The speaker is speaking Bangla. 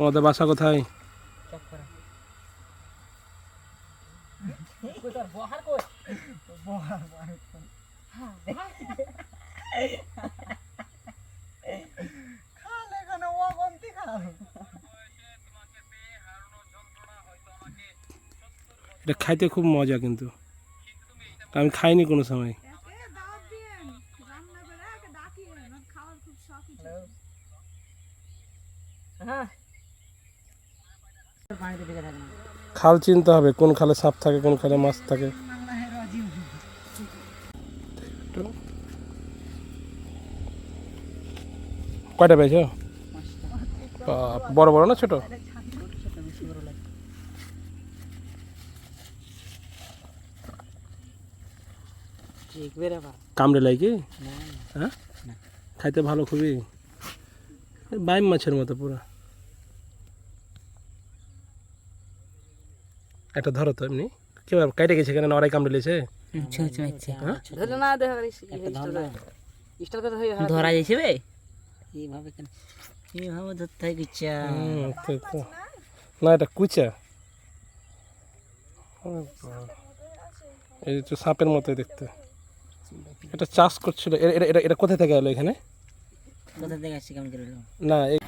আমাদের বাসা কোথায়? এটা খাইতে খুব মজা কিন্তু। আমি খাইনি কোনো সময়। খাল চিনতে হবে কোন খালে সাপ থাকে কোন খালে মাছ থাকে। কয়টা পেয়েছ? বড় বড় না ছোট? লাগে কামড়ে কি? হ্যাঁ? খাইতে ভালো খুবই। বাইম মাছের মতো পুরো। একটা ধরো তো এমনি। কেউ কেটে গেছে কেন? ওরাই কামড়ে লেছে ধরে কথা হয়ে। ধরা যাইছে বে? এইভাবে কেন? এইভাবে ধরতে হয় তো। না এটা কুচা। এই তো সাপের মতো দেখতে। এটা চাষ করছিল। এটা এটা এটা কোথা থেকে এলো এখানে? কোথা থেকে আসছি কেমন করে না এই